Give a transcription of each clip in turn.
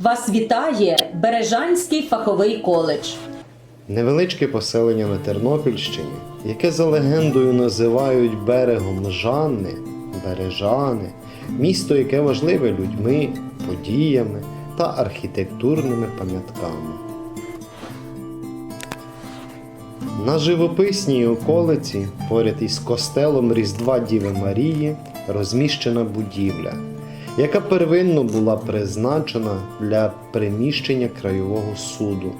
Вас вітає Бережанський фаховий коледж. Невеличке поселення на Тернопільщині, яке за легендою називають берегом Жанни, Бережани, місто, яке важливе людьми, подіями та архітектурними пам'ятками. На живописній околиці, поряд із костелом Різдва Діви Марії, розміщена будівля, яка первинно була призначена для приміщення краєвого суду.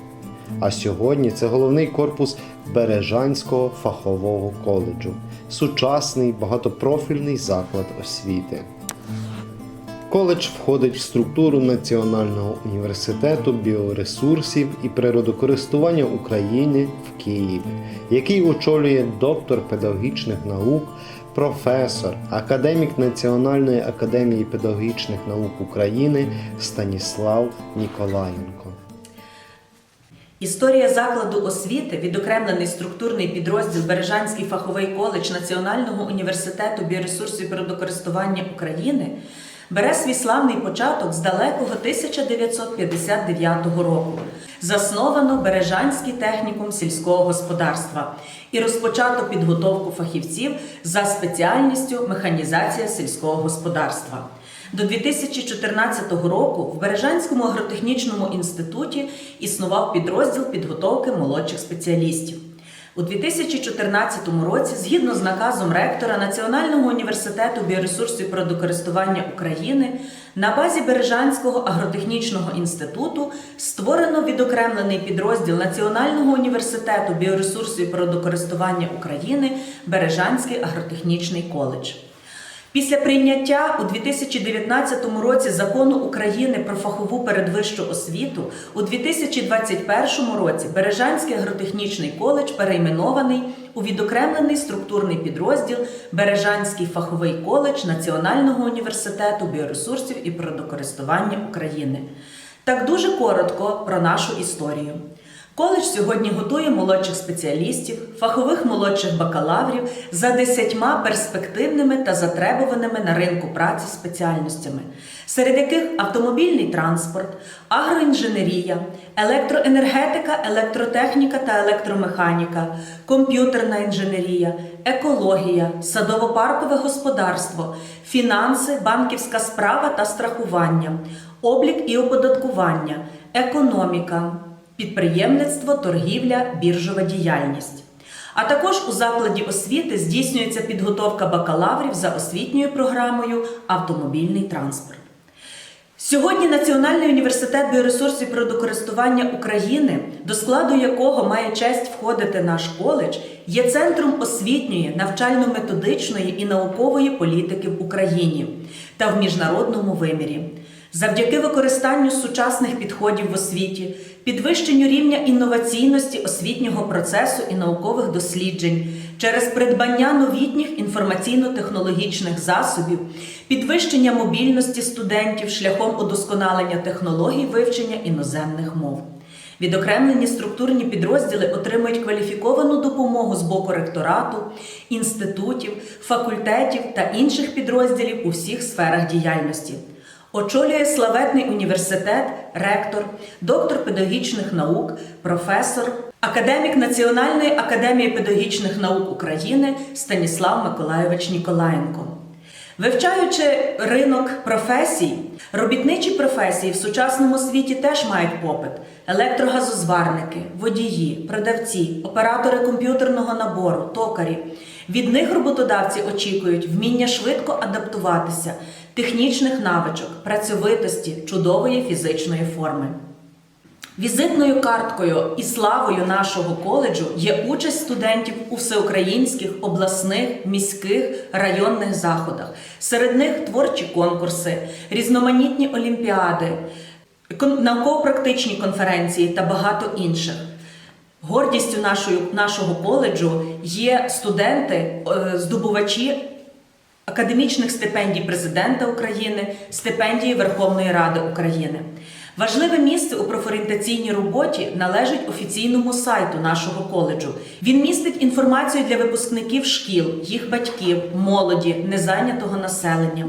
А сьогодні це головний корпус Бережанського фахового коледжу, сучасний багатопрофільний заклад освіти. Коледж входить в структуру Національного університету біоресурсів і природокористування України в Києві, який очолює доктор педагогічних наук, професор, академік Національної академії педагогічних наук України Станіслав Ніколаєнко. Історія закладу освіти, відокремлений структурний підрозділ Бережанський фаховий коледж Національного університету біоресурсів і природокористування України, бере свій славний початок з далекого 1959 року. Засновано Бережанський технікум сільського господарства і розпочато підготовку фахівців за спеціальністю механізація сільського господарства. До 2014 року в Бережанському агротехнічному інституті існував підрозділ підготовки молодших спеціалістів. У 2014 році, згідно з наказом ректора Національного університету біоресурсів і України, на базі Бережанського агротехнічного інституту створено відокремлений підрозділ Національного університету біоресурсів і природокористування України Бережанський агротехнічний коледж. Після прийняття у 2019 році закону України про фахову передвищу освіту у 2021 році Бережанський агротехнічний коледж перейменований у відокремлений структурний підрозділ Бережанський фаховий коледж Національного університету біоресурсів і природокористування України. Так дуже коротко про нашу історію. Коледж сьогодні готує молодших спеціалістів, фахових молодших бакалаврів за десятьма перспективними та затребуваними на ринку праці спеціальностями, серед яких автомобільний транспорт, агроінженерія, електроенергетика, електротехніка та електромеханіка, комп'ютерна інженерія, екологія, садово-паркове господарство, фінанси, банківська справа та страхування, облік і оподаткування, економіка підприємництво, торгівля, біржова діяльність. А також у закладі освіти здійснюється підготовка бакалаврів за освітньою програмою Автомобільний транспорт. Сьогодні Національний університет біоресурсів і природокористування України, до складу якого має честь входити наш коледж, є центром освітньої, навчально-методичної і наукової політики в Україні та в міжнародному вимірі. Завдяки використанню сучасних підходів в освіті, підвищенню рівня інноваційності освітнього процесу і наукових досліджень через придбання новітніх інформаційно-технологічних засобів, підвищення мобільності студентів шляхом удосконалення технологій вивчення іноземних мов. Відокремлені структурні підрозділи отримують кваліфіковану допомогу з боку ректорату, інститутів, факультетів та інших підрозділів у всіх сферах діяльності. Очолює славетний університет, ректор, доктор педагогічних наук, професор, академік Національної академії педагогічних наук України Станіслав Миколайович Ніколаєнко. Вивчаючи ринок професій, робітничі професії в сучасному світі теж мають попит: електрогазозварники, водії, продавці, оператори комп'ютерного набору, токарі. Від них роботодавці очікують вміння швидко адаптуватися, технічних навичок, працьовитості, чудової фізичної форми. Візитною карткою і славою нашого коледжу є участь студентів у всеукраїнських, обласних, міських, районних заходах. Серед них творчі конкурси, різноманітні олімпіади, науково-практичні конференції та багато інших. Гордістю нашої, нашого коледжу є студенти, е, здобувачі академічних стипендій Президента України, стипендії Верховної Ради України. Важливе місце у профорієнтаційній роботі належить офіційному сайту нашого коледжу. Він містить інформацію для випускників шкіл, їх батьків, молоді, незайнятого населення.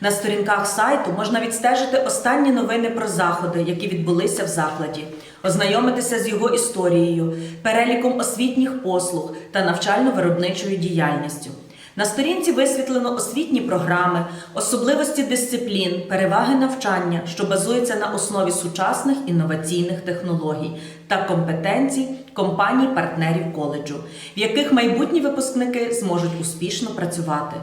На сторінках сайту можна відстежити останні новини про заходи, які відбулися в закладі, ознайомитися з його історією, переліком освітніх послуг та навчально-виробничою діяльністю. На сторінці висвітлено освітні програми, особливості дисциплін, переваги навчання, що базується на основі сучасних інноваційних технологій та компетенцій компаній-партнерів коледжу, в яких майбутні випускники зможуть успішно працювати.